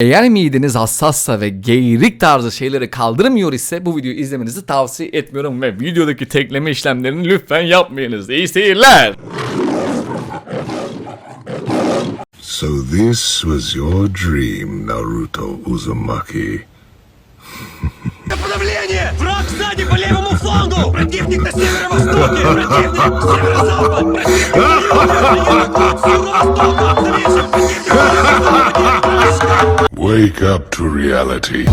Eğer mideniz hassassa ve geyirik tarzı şeyleri kaldırmıyor ise bu videoyu izlemenizi tavsiye etmiyorum ve videodaki tekleme işlemlerini lütfen yapmayınız. İyi seyirler. So this was your dream, Naruto Uzumaki. Направление! Враг сзади по левому флангу! Противник на северо-востоке! Противник северо-запад! Противник на юге! Северо-востока! Навешен! Противник Wake up to reality.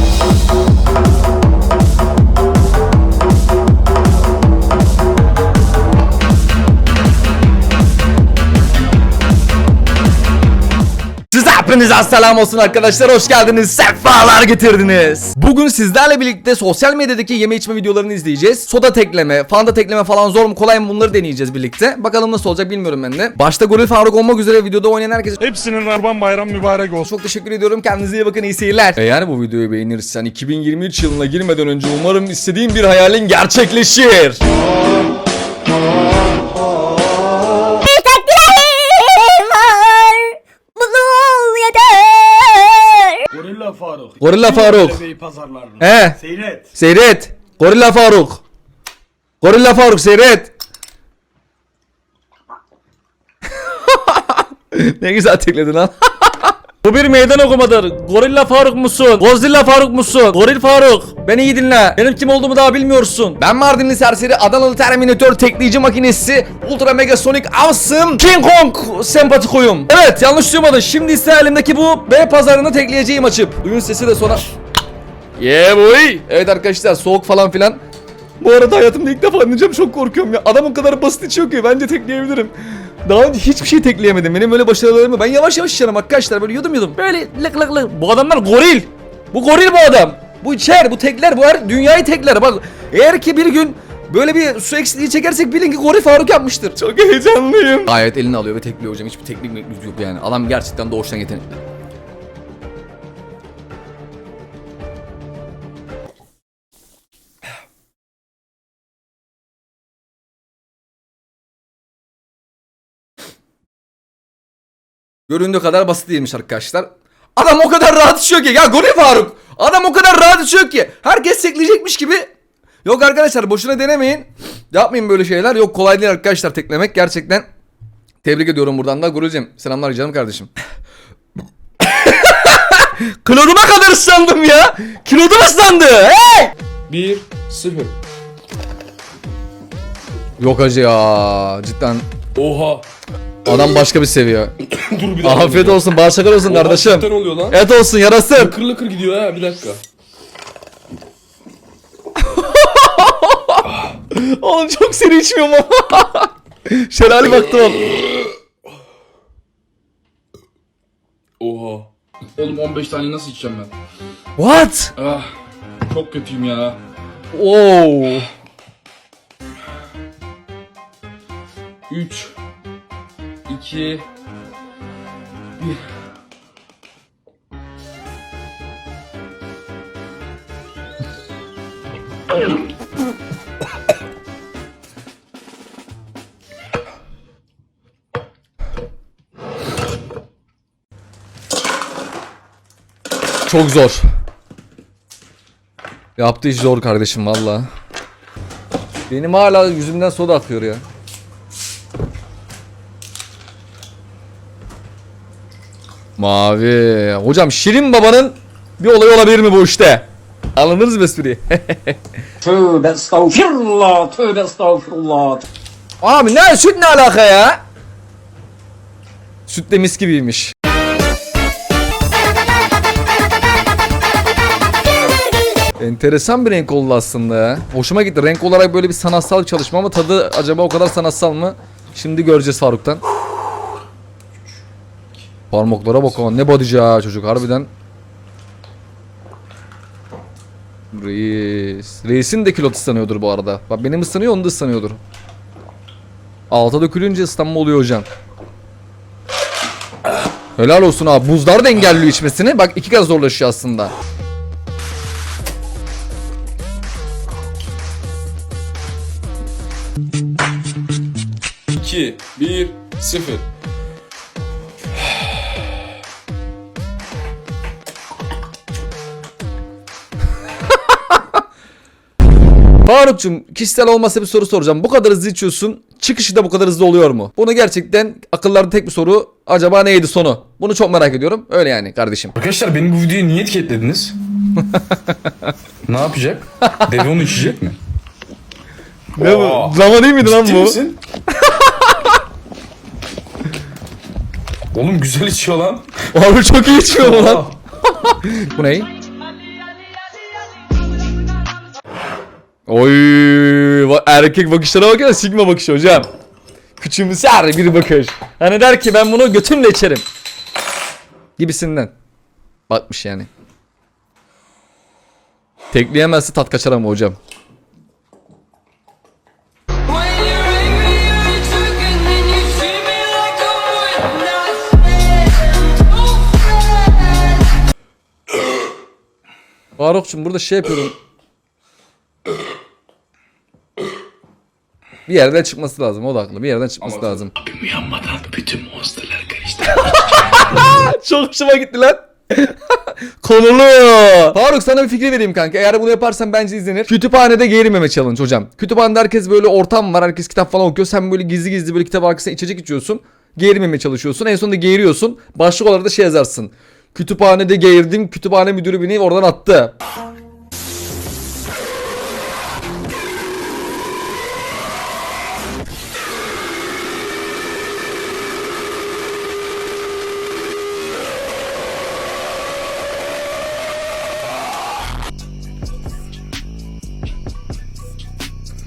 Hepinize selam olsun arkadaşlar. Hoş geldiniz. Sefalar getirdiniz. Bugün sizlerle birlikte sosyal medyadaki yeme içme videolarını izleyeceğiz. Soda tekleme, fanda tekleme falan zor mu kolay mı bunları deneyeceğiz birlikte. Bakalım nasıl olacak bilmiyorum ben de. Başta Goril Faruk olmak üzere videoda oynayan herkese Hepsinin Arban Bayram mübarek olsun. çok teşekkür ediyorum. Kendinize iyi bakın iyi seyirler. Eğer bu videoyu beğenirsen 2023 yılına girmeden önce umarım istediğin bir hayalin gerçekleşir Gorilla Faruk. He Seyret. Seyret. Gorilla Faruk. Gorilla Faruk seyret. ne güzel tekledin lan. Bu bir meydan okumadır. Gorilla Faruk musun? Godzilla Faruk musun? Goril Faruk. Beni iyi dinle. Benim kim olduğumu daha bilmiyorsun. Ben Mardinli serseri Adanalı Terminator tekleyici makinesi Ultra Mega Sonic Awesome King Kong sempati koyum. Evet yanlış duymadın. Şimdi ise elimdeki bu B pazarını tekleyeceğim açıp. Duyun sesi de sonra Yeah boy. Evet arkadaşlar soğuk falan filan. Bu arada hayatımda ilk defa anlayacağım çok korkuyorum ya. Adamın kadar basit içiyor ki bence tekleyebilirim. Daha önce hiçbir şey tekleyemedim. Benim böyle başarılarımı ben yavaş yavaş içerim arkadaşlar. Böyle yudum yudum. Böyle lık lık lık. Bu adamlar goril. Bu goril bu adam. Bu içer, bu tekler, bu her dünyayı tekler. Bak eğer ki bir gün böyle bir su eksikliği çekersek bilin ki Goril Faruk yapmıştır. Çok heyecanlıyım. Gayet elini alıyor ve tekliyor hocam. Hiçbir teknik yok yani. Adam gerçekten doğuştan yetenekli. Göründüğü kadar basit değilmiş arkadaşlar. Adam o kadar rahat içiyor ki. Ya Goril Faruk. Adam o kadar rahat içiyor ki. Herkes tekleyecekmiş gibi. Yok arkadaşlar boşuna denemeyin. Yapmayın böyle şeyler. Yok kolay değil arkadaşlar teklemek. Gerçekten tebrik ediyorum buradan da. Gorilcim selamlar canım kardeşim. Klonuma kadar ıslandım ya. Kilodum ıslandı. Hey! 1 0 Yok acı ya. Cidden Oha. Adam başka bir seviye. Dur bir dakika. Afiyet olsun. Bağışıklar olsun Oha, kardeşim. cidden oluyor lan. Et olsun yarasın. Lıkır lıkır gidiyor ha bir dakika. Oğlum çok seri içmiyorum ama. Şelale baktı oğlum. Oha. Oğlum 15 tane nasıl içeceğim ben? What? Ah. Çok kötüyüm ya. Oh. 3 2 1 Çok zor. Yaptığı iş zor kardeşim valla. Benim hala yüzümden soda akıyor ya. Mavi. Hocam Şirin Baba'nın bir olayı olabilir mi bu işte? Anladınız mı espriyi? Tövbe estağfirullah, tövbe estağfirullah. Abi ne süt ne alaka ya? Süt de mis gibiymiş. Enteresan bir renk oldu aslında. Hoşuma gitti. Renk olarak böyle bir sanatsal bir çalışma ama tadı acaba o kadar sanatsal mı? Şimdi göreceğiz Faruk'tan. Parmaklara bak ne bodyci ha çocuk harbiden. Reis. Reis'in de kilot ıslanıyordur bu arada. Bak benim ıslanıyor onu da ıslanıyordur. Alta dökülünce ıslanma oluyor hocam. Helal olsun abi. Buzlar da engelliyor içmesini. Bak iki kez zorlaşıyor aslında. 2 1 0 Faruk'cum kişisel olmasa bir soru soracağım. Bu kadar hızlı içiyorsun. Çıkışı da bu kadar hızlı oluyor mu? Bunu gerçekten akıllarda tek bir soru. Acaba neydi sonu? Bunu çok merak ediyorum. Öyle yani kardeşim. Arkadaşlar benim bu videoyu niye etiketlediniz? ne yapacak? Deve onu içecek mi? Ne bu? Drama değil miydi lan Ciddi misin? Oğlum güzel içiyor lan. Abi çok iyi içiyor bu lan. Bu ne? Oy, erkek bakışlara bakın sigma bakışı hocam. Küçümser bir bakış. Hani der ki ben bunu götümle içerim. Gibisinden. Bakmış yani. Tekleyemezse tat kaçar ama hocam. Faruk'cum burada şey yapıyorum. Bir yerden çıkması lazım o da haklı. Bir yerden çıkması lazım. Uyanmadan bütün monsterlar karıştı. Çok hoşuma gitti lan. Konulu. Faruk sana bir fikri vereyim kanka. Eğer bunu yaparsan bence izlenir. Kütüphanede geğirmeme challenge hocam. Kütüphanede herkes böyle ortam var. Herkes kitap falan okuyor. Sen böyle gizli gizli böyle kitap arkasına içecek içiyorsun. Geğirmemeye çalışıyorsun. En sonunda geğiriyorsun. Başlık olarak da şey yazarsın. Kütüphanede geğirdim. Kütüphane müdürü beni oradan attı.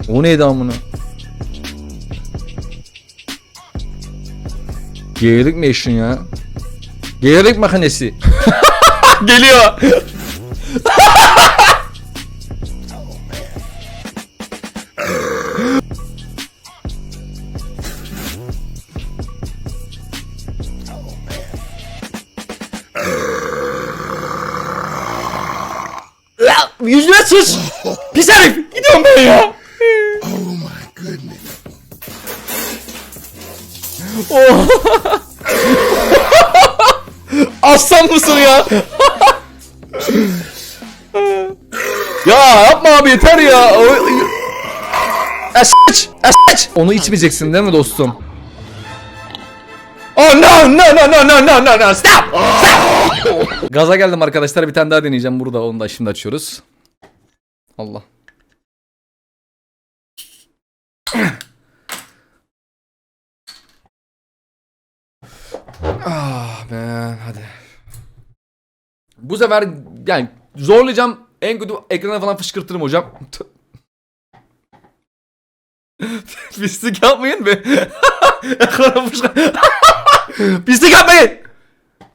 O neydi amına? Geğirlik mi eşin ya? Geğirlik makinesi. Geliyor. Yüzüne sıç. Ya? ya yapma abi yeter ya. Eş, eş. Onu içmeyeceksin değil mi dostum? Oh no no no no no no no no stop stop. Gaza geldim arkadaşlar bir tane daha deneyeceğim burada onu da şimdi açıyoruz. Allah. Ah be hadi. Bu sefer yani zorlayacağım. En kötü ekrana falan fışkırtırım hocam. Pislik yapmayın be. ekrana fışkır. Pislik yapmayın.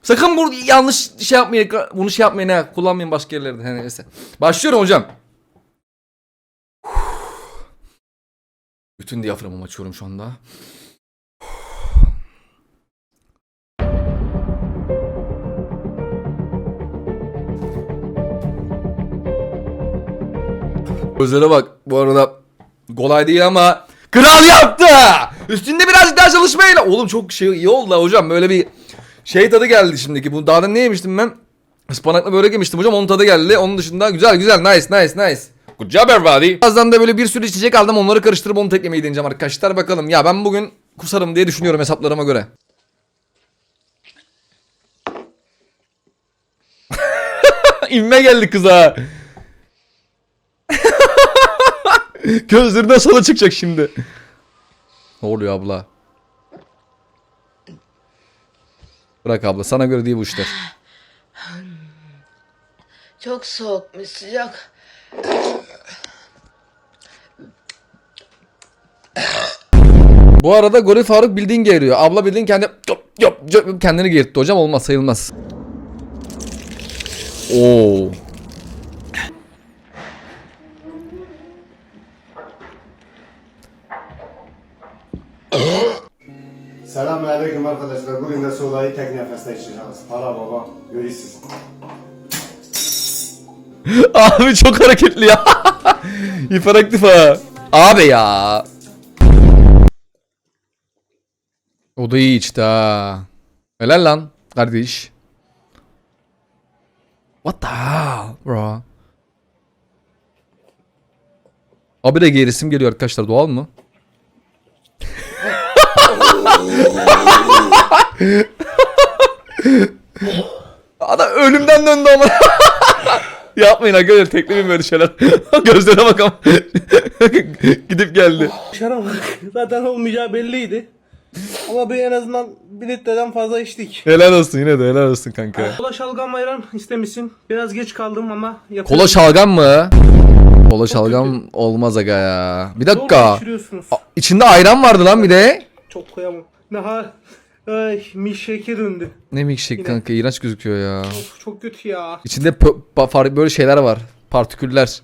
Sakın bu yanlış şey yapmayın. Bunu şey yapmayın ha. Kullanmayın başka yerlerde. He, neyse. Başlıyorum hocam. Bütün diyaframımı açıyorum şu anda. Gözlere bak. Bu arada kolay değil ama kral yaptı. Üstünde birazcık daha çalışmayla. Oğlum çok şey iyi oldu ha hocam. Böyle bir şey tadı geldi şimdiki. Bu daha da ne yemiştim ben? Ispanaklı börek yemiştim hocam. Onun tadı geldi. Onun dışında güzel güzel. Nice nice nice. Good job everybody. Birazdan da böyle bir sürü içecek aldım. Onları karıştırıp onu teklemeyi deneyeceğim arkadaşlar. Bakalım. Ya ben bugün kusarım diye düşünüyorum hesaplarıma göre. İnme geldi kıza. Gözlerinden sola çıkacak şimdi. Ne oluyor abla? Bırak abla sana göre değil bu işler. Çok soğukmuş sıcak. Bu arada Goril Faruk bildiğin geğiriyor. Abla bildiğin kendi Yop, yop, yop, kendini geğirtti hocam olmaz sayılmaz. Oo. İçeceğiz. Para baba. Görüşürüz. Abi çok hareketli ya. Hiperaktif ha. Abi ya. O da iyi içti ha. Helal lan kardeş. What the hell bro? Abi de gerisim geliyor arkadaşlar doğal mı? Adam ölümden döndü ama. Yapmayın arkadaşlar teklemeyin böyle şeyler. Gözlere bakalım. Gidip geldi. Başaramadık. Zaten olmayacağı belliydi. Ama bir en azından bir litreden fazla içtik. Helal olsun yine de helal olsun kanka. Kola şalgam ayran istemişsin. Biraz geç kaldım ama yapıyorum. Kola şalgam mı? Kola şalgam olmaz aga ya. Bir dakika. geçiriyorsunuz. İçinde ayran vardı lan bir de. Çok koyamam. Ne ha? Ay milkshake'e döndü. Ne milkshake kanka iğrenç gözüküyor ya. Of çok kötü ya. İçinde pö- pa- far- böyle şeyler var. Partiküller.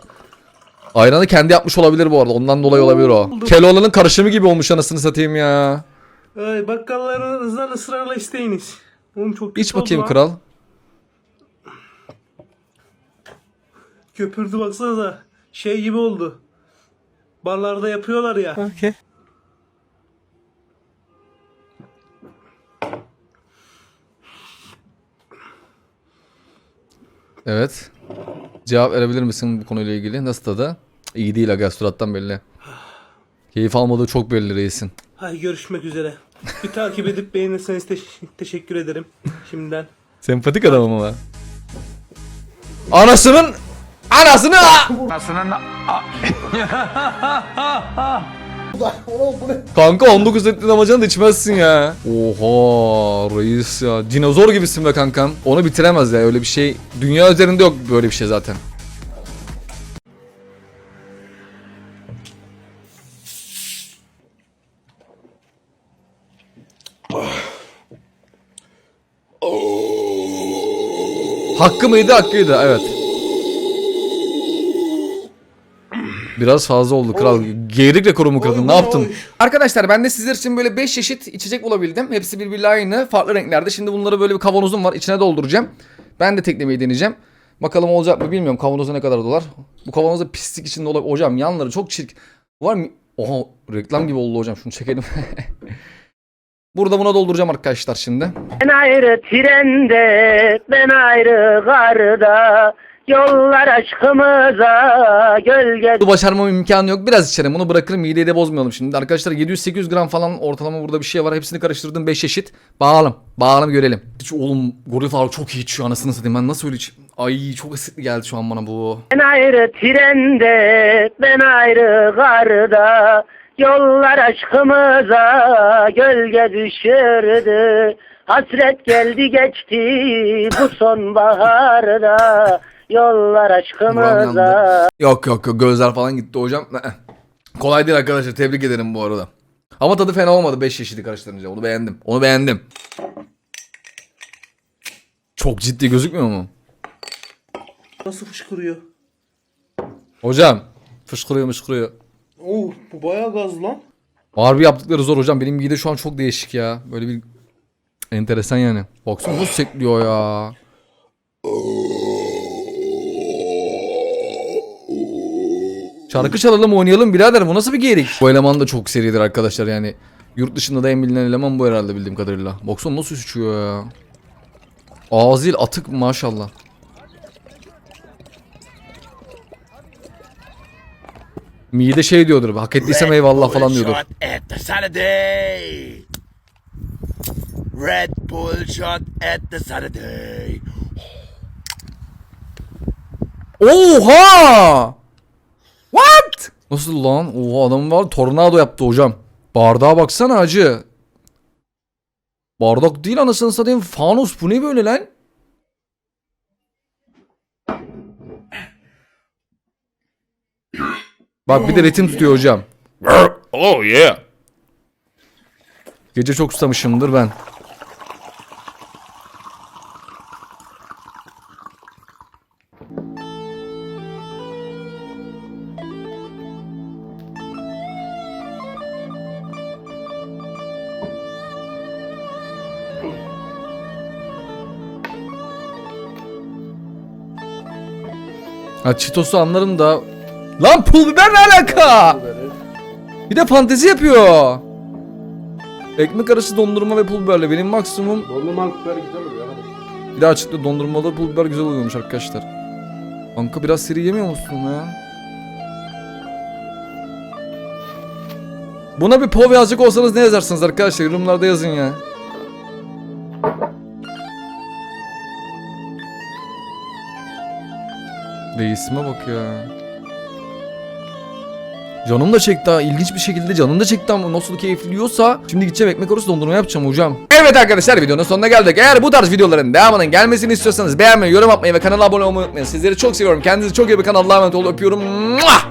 Ayranı kendi yapmış olabilir bu arada. Ondan dolayı olabilir o. Oldu. Keloğlan'ın karışımı gibi olmuş anasını satayım ya. Ay bakkallarınızdan ısrarla isteyiniz. Oğlum çok kötü İç bakayım kral. Köpürdü baksanıza. Şey gibi oldu. Barlarda yapıyorlar ya. Okay. Evet. Cevap verebilir misin bu konuyla ilgili? Nasıl tadı? İyi değil aga surattan belli. Keyif almadığı çok belli reisin. Hay görüşmek üzere. Bir takip edip beğenirseniz teş- teşekkür ederim şimdiden. Sempatik adam ama. Anasının anasını Kanka 19 litre damacanı da içmezsin ya. Oha reis ya. Dinozor gibisin be kankam. Onu bitiremez ya öyle bir şey. Dünya üzerinde yok böyle bir şey zaten. Hakkı mıydı hakkıydı evet. Biraz fazla oldu kral. Geyrik rekorumu kırdın. Ne yaptın? Arkadaşlar ben de sizler için böyle 5 çeşit içecek bulabildim. Hepsi birbiriyle aynı. Farklı renklerde. Şimdi bunları böyle bir kavanozum var. İçine dolduracağım. Ben de teklemeyi deneyeceğim. Bakalım olacak mı bilmiyorum. Kavanoza ne kadar dolar. Bu kavanozda pislik içinde olabilir. Hocam yanları çok çirkin. Var mı? Oha reklam gibi oldu hocam. Şunu çekelim. Burada buna dolduracağım arkadaşlar şimdi. Ben ayrı trende, ben ayrı garda, yollar aşkımıza gölge Bu başarmam imkanı yok. Biraz içerim. Bunu bırakırım. Mideyi de bozmayalım şimdi. Arkadaşlar 700-800 gram falan ortalama burada bir şey var. Hepsini karıştırdım. 5 eşit. Bağalım. Bağalım görelim. Hiç oğlum Goril Faruk çok iyi içiyor anasını satayım. Ben nasıl öyle iç... Ay çok asitli geldi şu an bana bu. Ben ayrı trende, ben ayrı garda, yollar aşkımıza gölge düşürdü. Hasret geldi geçti bu sonbaharda, yollar aşkımıza. Yok yok yok gözler falan gitti hocam. Eh. Kolay değil arkadaşlar. Tebrik ederim bu arada. Ama tadı fena olmadı 5 çeşidi karıştırınca. Onu beğendim. Onu beğendim. Çok ciddi gözükmüyor mu? Nasıl fışkırıyor? Hocam. Fışkırıyor fışkırıyor. Oo bu bayağı gaz lan. Harbi yaptıkları zor hocam. Benim mide şu an çok değişik ya. Böyle bir enteresan yani. Baksana nasıl sekliyor ya. Şarkı çalalım oynayalım birader bu nasıl bir geyrik? Bu eleman da çok seridir arkadaşlar yani. Yurt dışında da en bilinen eleman bu herhalde bildiğim kadarıyla. Baksana nasıl uçuyor ya. Ağzıyla atık maşallah. Mide şey diyordur. Hak ettiysem eyvallah falan diyordur. Red Bull shot at the Saturday. Oha! What? Nasıl lan? Oha adam var tornado yaptı hocam. Bardağa baksana acı. Bardak değil anasını satayım. Fanus bu ne böyle lan? Bak bir de ritim tutuyor hocam. Oh yeah. Gece çok susamışımdır ben. Ha Çitos'u anlarım da. Lan pul biber ne alaka? Bir de fantezi yapıyor. Ekmek arası dondurma ve pul biberle benim maksimum Dondurma böyle güzel oluyor. bir daha çıktı dondurmalı pul biber güzel oluyormuş arkadaşlar. Kanka biraz seri yemiyor musun ya? Buna bir pov yazacak olsanız ne yazarsınız arkadaşlar? Yorumlarda yazın ya. Reisime bak ya. Canım da çekti ha. İlginç bir şekilde canım da çekti ama nasıl keyifliyorsa. Şimdi gideceğim ekmek arası dondurma yapacağım hocam. Evet arkadaşlar videonun sonuna geldik. Eğer bu tarz videoların devamının gelmesini istiyorsanız beğenmeyi, yorum atmayı ve kanala abone olmayı unutmayın. Sizleri çok seviyorum. Kendinize çok iyi bakın. Allah'a emanet olun. Öpüyorum. Mua!